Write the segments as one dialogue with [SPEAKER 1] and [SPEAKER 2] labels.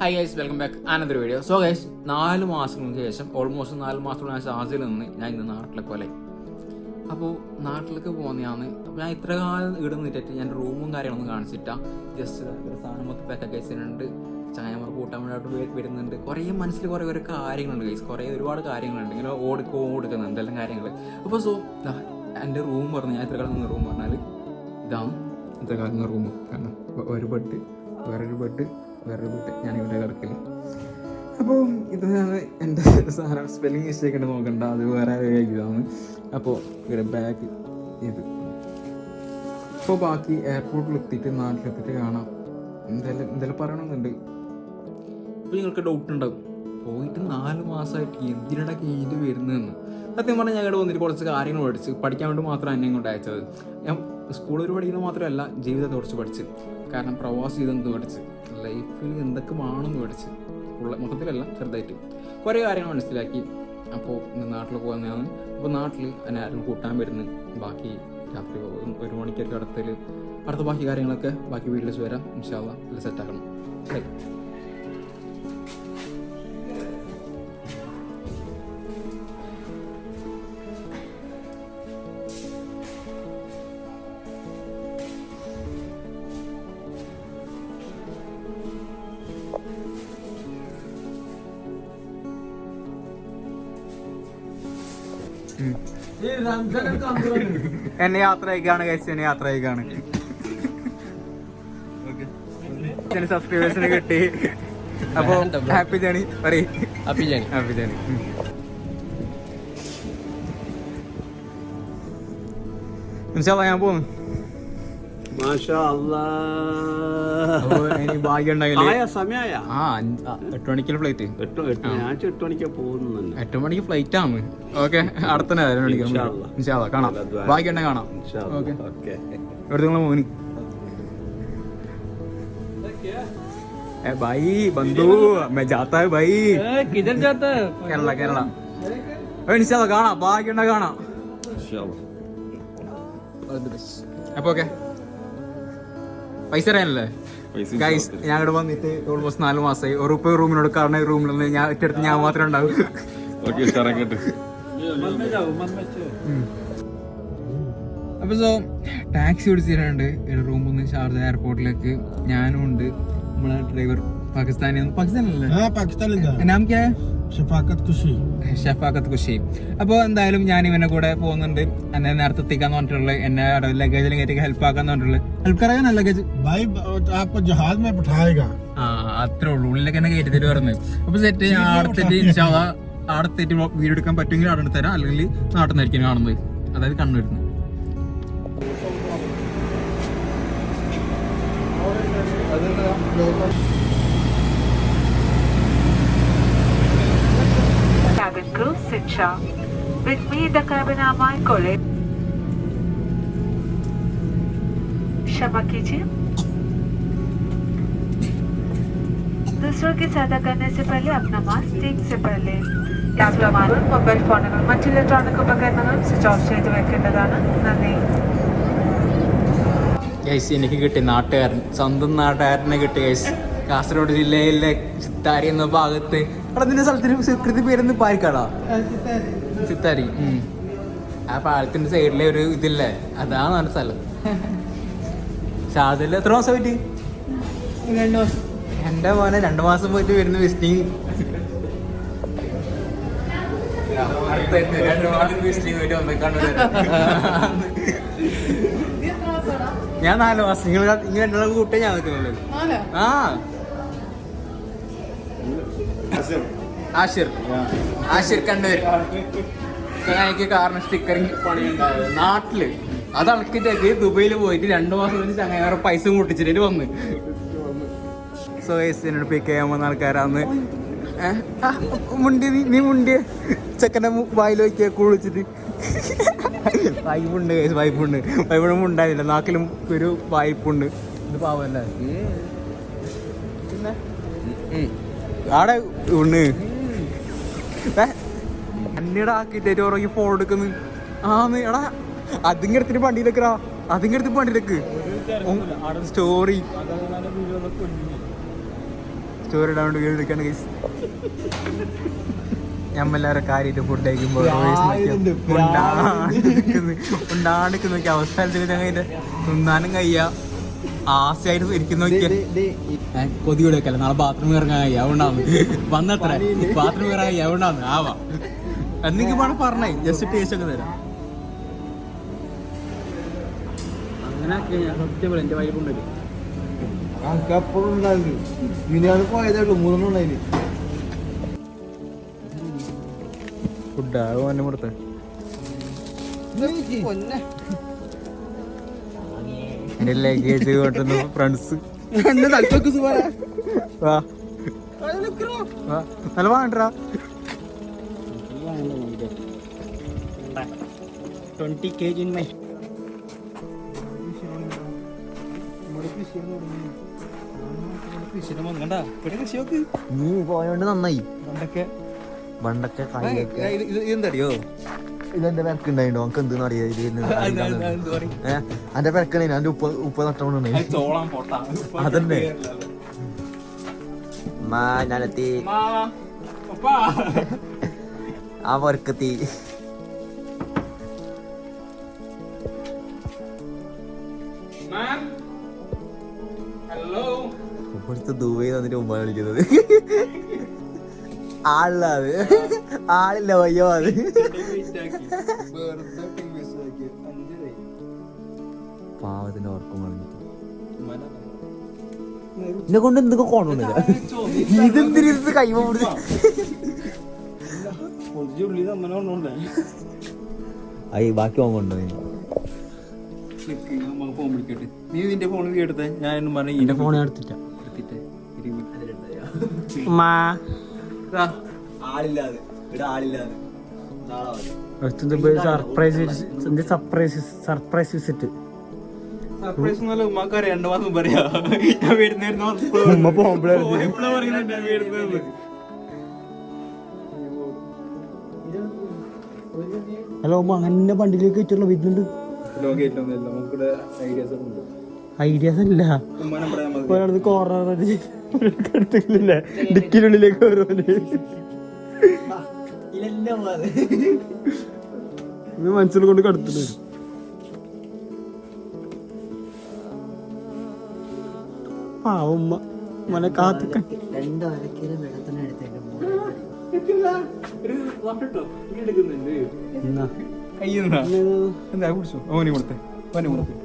[SPEAKER 1] Hi guys welcome back another video so guys നാല് മാസങ്ങൾക്ക് ശേഷം ഓൾമോസ്റ്റ് നാല് മാസത്തോളം ഞാൻ ഷാർജയിൽ നിന്ന് ഞാൻ ഇന്ന് നാട്ടിലേക്ക് പോലെ അപ്പോൾ നാട്ടിലേക്ക് പോകുന്നതാണ്. അപ്പോൾ ഞാൻ ഇത്ര കാലം ഇവിടെ നിന്നിട്ട് ഞാൻ റൂമും കാര്യങ്ങളൊന്നും കാണിച്ചിട്ടാ ജസ്റ്റ് ഒരു സാധനം മൊത്തം പാക്കൊക്കെ വെച്ചിട്ടുണ്ട്. ചങ്ങായമാർ കൂട്ടാൻ വേണ്ടിയിട്ട് വരുന്നുണ്ട്. കുറേ മനസ്സിൽ കുറേ കുറേ കാര്യങ്ങളുണ്ട് ഗൈസ് കുറേ ഒരുപാട് കാര്യങ്ങളുണ്ട്. ഇങ്ങനെ ഓടിക്കോ ഓടിക്കുന്നത് എന്തെല്ലാം കാര്യങ്ങൾ അപ്പോൾ സോ എന്റെ റൂം പറഞ്ഞു ഞാൻ ഇത്ര കാലം നിന്ന് റൂം പറഞ്ഞാൽ ഇതാണ്. ഇത്ര കാലം നിന്ന് റൂം. കാരണം ഒരു ബെഡ് വേറൊരു ബെഡ് വേറൊരു വീട്ടിൽ ഞാൻ ഇവിടെ കിടക്കൽ. അപ്പോൾ ഇതാണ് എന്റെ സാധനം സ്പെല്ലിംഗ് മിസ്റ്റേക്ക് ഉണ്ട് നോക്കണ്ട അത് വേറെ ഇതാണ് അപ്പോൾ ഇവിടെ ബാഗ് ഇത്. അപ്പോൾ ബാക്കി എയർപോർട്ടിൽ എത്തിയിട്ട് നാട്ടിലെത്തിയിട്ട് കാണാം. എന്തായാലും എന്തായാലും പറയണമെന്നുണ്ട്? അപ്പോൾ നിങ്ങൾക്ക് ഡൗട്ട് ഉണ്ടാവും. പോയിട്ട് നാല് മാസമായിട്ട് എന്തിനാണ് കയ്യിൽ വരുന്നതെന്ന്. സത്യം പറഞ്ഞാൽ ഇവിടെ വന്നിട്ട് കുറച്ച് കാര്യങ്ങൾ പഠിച്ച് പഠിക്കാൻ വേണ്ടി മാത്രം എന്നെ കൊണ്ട് അയച്ചത്. ഞാൻ സ്കൂളിൽ പഠിക്കുന്നത് മാത്രമല്ല ജീവിതത്തെ കുറച്ച് പഠിച്ച്. കാരണം പ്രവാസ ജീവിതം പഠിച്ച് ലൈഫിൽ എന്തൊക്കെ വേണമെന്ന് പഠിച്ച്. ഉള്ള മൊത്തത്തിലല്ല ചെറുതായിട്ട്. കുറേ കാര്യങ്ങൾ മനസ്സിലാക്കി. അപ്പോൾ നാട്ടിൽ പോകുന്നതാണ് അപ്പോൾ നാട്ടിൽ എന്നെ ആരും കൂട്ടാൻ വരുന്നു. ബാക്കി രാത്രി ഒരു മണിക്കൊക്കെ അടുത്തിൽ അടുത്ത ബാക്കി കാര്യങ്ങളൊക്കെ ബാക്കി വീട്ടിൽ വരാം. ഇൻഷാല്ല സെറ്റാക്കണം ശരി എന്നെ യാത്ര അയക്കാണ് കഴിച്ചു എന്നെ യാത്ര അയക്കാണ്. സബ്സ്ക്രൈബേഴ്സിന് കിട്ടി. അപ്പൊ ഹാപ്പി ജേണി പറയും
[SPEAKER 2] ഹാപ്പി ജേണി
[SPEAKER 1] ഹാപ്പി ജേണി ഞാൻ പോകുന്നു എട്ട് മണിക്കുള്ള ഫ്ലൈറ്റ്
[SPEAKER 2] എട്ട് എട്ട് ഞാൻ എട്ട് മണിക്കാ പോകുന്നു തന്നെ
[SPEAKER 1] എട്ട് മണിക്ക് ഫ്ലൈറ്റ് ആണ് ഓക്കെ അടുത്തന്നെ രണ്ട് മണിക്ക്
[SPEAKER 2] ഇൻഷാല്ലാ.
[SPEAKER 1] ഇൻഷാല്ലാ, കാണാം
[SPEAKER 2] നല്ല ദ്വാ.
[SPEAKER 1] ഭാഗ്യം ഉണ്ടെങ്കിൽ കാണാം
[SPEAKER 2] ഇൻഷാ
[SPEAKER 1] ഓക്കെ
[SPEAKER 2] അല്ലാ. ഓക്കെ
[SPEAKER 1] എവിടെ നിങ്ങളെ മോന് ए भाई बंधु मैं जाता है भाई
[SPEAKER 2] കിധർ ജാത്ത
[SPEAKER 1] കേരള കേരള നിശ്ചയ കാണാം ഭാഗ്യണ്ട കാണാം അപ്പൊ ഓക്കെ പൈസ അറിയാനല്ലേ? ഗൈസ് ഞാൻ ഇവിടെ വന്നിട്ട് ഓൾമോസ്റ്റ് നാല് മാസമായി ഉറപ്പ് റൂമിനോട് കാരണം റൂമിൽ നിന്ന് ഞാൻ ഒറ്റടുത്ത് ഞാൻ മാത്രം ഉണ്ടാവും. അപ്പൊ സോ ടാക്സി ഓടിച്ചിട്ടുണ്ട് റൂമിൽ നിന്ന് ഷാർജ എയർപോർട്ടിലേക്ക് ഞാനും ഉണ്ട്. നമ്മളെ ഡ്രൈവർ പാകിസ്ഥാനി പാകിസ്ഥാനല്ലേ? ഷഫാക്കത്ത് ഖുഷി അപ്പോൾ എന്തായാലും ഞാൻ ഇവനെ കൂടെ പോകുന്നുണ്ട്. എന്നെ നേരത്തെ എത്തിക്കാന്ന് പറഞ്ഞിട്ടുള്ളൂ എന്നെ ലഗേജിൽ കയറ്റി ഹെൽപ്പ് ആക്കാന്ന് പറഞ്ഞിട്ടുള്ളത് ഹെൽപ്പ് കറയാനാ ലഗേജ് ആ അത്രേ ഉള്ളൂ. ഉള്ളിലൊക്കെ എന്നെ കയറ്റി തരും പറഞ്ഞു. അപ്പൊ സെറ്റ് ഞാൻ വീഡിയോ എടുക്കാൻ പറ്റുമെങ്കിൽ അവിടെ തരാം അല്ലെങ്കിൽ നാട്ടിൽ കാണുന്നത്. അതായത് കണ്ണൂരിന്ന്
[SPEAKER 3] അത് crew Sicha. With me the cabin are my colleague. क्षमा कीजिए दूसरों की सहायता करने से पहले अपना मास्क ठीक से पहले യാത്രമാരും മൊബൈൽ ഫോണുകൾ മറ്റ് ഇലക്ട്രോണിക് ഉപകരണങ്ങളും സ്വിച്ച് ഓഫ് ചെയ്ത് വെക്കേണ്ടതാണ് നന്ദി
[SPEAKER 1] ഗൈസ് എനിക്ക് കിട്ടി നാട്ടുകാരൻ സ്വന്തം നാട്ടുകാരനെ കിട്ടി ഗൈസ് കാസർഗോഡ് ജില്ലയിലെ ചിത്താരി എന്ന ഭാഗത്ത് അവിടെ നിന്റെ സ്ഥലത്തിന് സുകൃതി പേരൊന്ന് പാരിക്കാടാ ചിത്താരി ആ പാലത്തിന്റെ സൈഡിലെ ഒരു ഇതില്ലേ? അതാണ് നമ്മുടെ സ്ഥലം. ഷാദിൽ എത്ര മാസം പോയിട്ട്? എന്റെ മോനെ രണ്ടു മാസം പോയിട്ട് വരുന്ന വിസ്റ്റിങ് ഞാൻ നാല് മാസം. നിങ്ങൾ ഇങ്ങനെ രണ്ടാളും കൂട്ടേ ഞാൻ നിൽക്കുന്നുള്ളൂ ആ. ആഷിർ ആഷിർ കണ്ണൂർ ചങ്ങായിക്ക് കാരണം സ്റ്റിക്കറിങ് പണിയുണ്ടായത്. നാട്ടിൽ. അത് അളക്കിട്ടേക്ക് ദുബൈയിൽ പോയിട്ട് രണ്ടു മാസം കഴിഞ്ഞ് ചങ്ങായി വേറെ പൈസ കൂട്ടിച്ചിട്ട് വന്ന്. സോ എന്നോട് പിക്ക് ചെയ്യാൻ വന്ന ആൾക്കാരാന്ന്? മുണ്ടി നീ മുണ്ടി. മുണ്ടിയ ചെക്കന്റെ വായിൽ വയ്ക്കുക കുളിച്ചിട്ട് വായ്പുണ്ട് വായ്പുണ്ട് വായ്പൊന്നും ഉണ്ടായില്ല. നാക്കിലും ഒരു വായ്പുണ്ട് ഇത് പാവല്ലേ? പിന്നെ? ആടെ ഉണ്ട് അന്നിടെ ആക്കിട്ട് ഉറങ്ങി ഫോൺ എടുക്കുന്നു ആന്ന് എടാ അതിങ്ങ എടുത്തിട്ട് വണ്ടിയിലേക്കറാ അതിങ്ങ എടുത്ത് വണ്ടിയിലേക്ക് സ്റ്റോറി ചോറിടാൻ വേണ്ടി വീട് എടുക്കാണ് ഗൈസ് ഞമ്മെല്ലാവരും കാര്യമായിട്ട് ഫുഡ് കഴിക്കുമ്പോൾ ഉണ്ടാണ്ടിക്ക് നോക്കി അവസ്ഥ തിന്നാനും കയ്യ ആശയായിട്ട് ഇരിക്കുന്ന. കൊതി കൊടുക്കല്ല നാളെ ബാത്റൂം ഇറങ്ങാൻ എവിടാന്ന് വന്നത്ര ബാത്റൂം ഇറങ്ങാൻ എവിടാന്ന് ആവാ. എന്തെങ്കിലും വേണം പറഞ്ഞേ. ജസ്റ്റ് ടേസ്റ്റ് ഒക്കെ തരാം. അങ്ങനെ അന്നെ പറയാം എന്റെ ലഗേജ് കൊണ്ടുവന്ന ഫ്രണ്ട്സ് നല്ല വാണ്ടാ
[SPEAKER 2] ട്വന്റി കെ ജി മൈ
[SPEAKER 4] നീ പോയോണ്ട് നന്നായി. പണ്ടൊക്കെ
[SPEAKER 1] ഇതെന്തറിയോ
[SPEAKER 4] ഇതെന്റെ പെരക്ക് ഉണ്ടായിട്ടോ നമുക്ക് എന്തെന്ന് അറിയാം? എന്റെ പെരക്കണേ എന്റെ ഉപ്പ ഉപ്പ
[SPEAKER 1] നട്ടോണ്ട്
[SPEAKER 4] അതന്നെ. മാ ഞാനെത്തി. ആ പൊരക്കെത്തി.
[SPEAKER 1] ഹലോ.
[SPEAKER 4] ഇവിടുത്തെ ദൂരെ വന്നിട്ട് ഉമ്മ വിളിക്കുന്നത് ആളില്ലാത് ആളില്ല വയ്യോ അത്. പാവത്തിന്റെ ഉറക്കം വന്നിട്ട് എന്നെ കൊണ്ട് എന്തൊക്കെ കോണുന്നില്ല. ഇതെന്തിരി കൈമ അയ്യ ബാക്കി പോകാൻ കൊണ്ടുപോയി
[SPEAKER 1] ഫോൺ വിളിക്കട്ടെ നീ നിന്റെ ഫോൺ നീ എടുത്തേ ഞാൻ എന്നും പറഞ്ഞ
[SPEAKER 2] എന്റെ ഫോൺ എടുത്തിട്ടാ.
[SPEAKER 1] എടുത്തിട്ട്.
[SPEAKER 4] ആളില്ലാതെ. ഇവിടെ ആളില്ലാതെ.
[SPEAKER 2] Surprise surprise surprise visit
[SPEAKER 1] surprise ഒന്നുമല്ല ഉമ്മാക്ക് രണ്ടു മാസം പറയാ ഞാൻ വരുന്നായിരുന്നു
[SPEAKER 2] ഉമ്മ പോകുമ്പോഴേ
[SPEAKER 1] എപ്പോഴാ പറയുന്നുണ്ട് ഞാൻ വരുന്നത്
[SPEAKER 2] ഹലോ ഉമ്മ അങ്ങനെ വണ്ടിയിലേക്ക് വെച്ചുള്ള വരുന്നുണ്ട്.
[SPEAKER 1] ലോകേറ്റൊന്നുമില്ല നമുക്കിവിടെ ഐഡിയാസ് ഉണ്ട്.
[SPEAKER 2] ഐഡിയാസ് അല്ല. ഒരാളത് കോർണർ എടുത്തില്ലേ ഡിക്കിനുള്ളിലേക്ക് ഓരോന്ന്. ഇത് മനസ്സിൽ കൊണ്ട് കടത്തുന്നു പാവം ഉമ്മ. മനെ എന്നാ?
[SPEAKER 1] കയ്യുന്നാ എന്താ കുടിച്ചു? ഓനി കൊടുത്തേ. ഓനെ കൊടുത്തേ.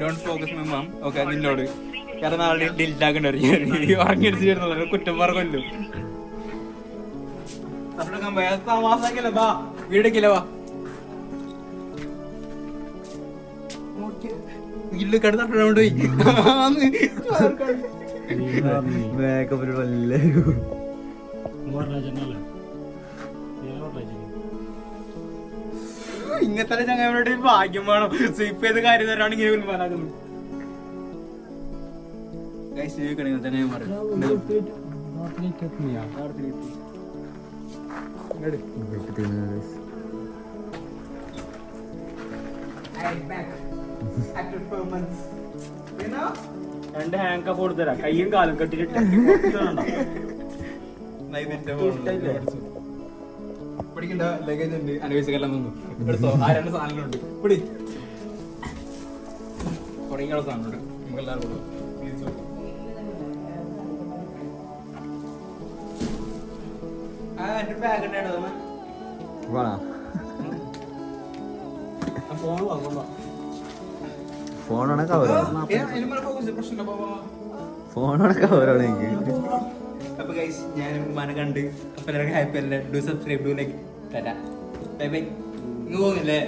[SPEAKER 1] Don't focus my mom okay നിന്നോട്. കാരണം നാളെ ഡിലിറ്റ് ആക്കണ്ട ഉറങ്ങിയടിച്ചിരുന്നുള്ള കുറ്റം പറഞ്ഞല്ലോ വീടേക്കില്ല വാ ഇല്ല കട തട്ടോണ്ട് പോയി ഇങ്ങനത്തെ ചങ്ങായിയുടെ ഭാഗ്യം വേണം. സ്വീപ്പ് ചെയ്ത കാര്യം തരാണ് ഇങ്ങനെ ഉൽപ്പാനാക്കുന്നത്
[SPEAKER 2] രണ്ട് ഹാങ്ക് കപ്പ് കൊടുത്തരാ. കയ്യും കാലും കെട്ടിട്ട്
[SPEAKER 1] പഠിക്കണ്ട ലഗേജ് ഉണ്ട്. അനവേശക്കെല്ലാം നിന്നു. എടുത്തോ. ആ രണ്ട് സാധനങ്ങളുണ്ട്. പിടി. തുടങ്ങിയുള്ള സാധനമുണ്ട് നമുക്ക് വാങ്ങുമ്പോ
[SPEAKER 4] ഫോണാണ് കവറാണ് ഫോണാണ് കവറാണ് എനിക്ക്.
[SPEAKER 1] അപ്പൊ ഗൈസ് ഞാൻ മന കണ്ട്. അപ്പൊ എല്ലാവർക്കും ഹാപ്പി അല്ലേ? Do subscribe do like tata bye bye ഇങ്ങ് പോകുന്നില്ലേ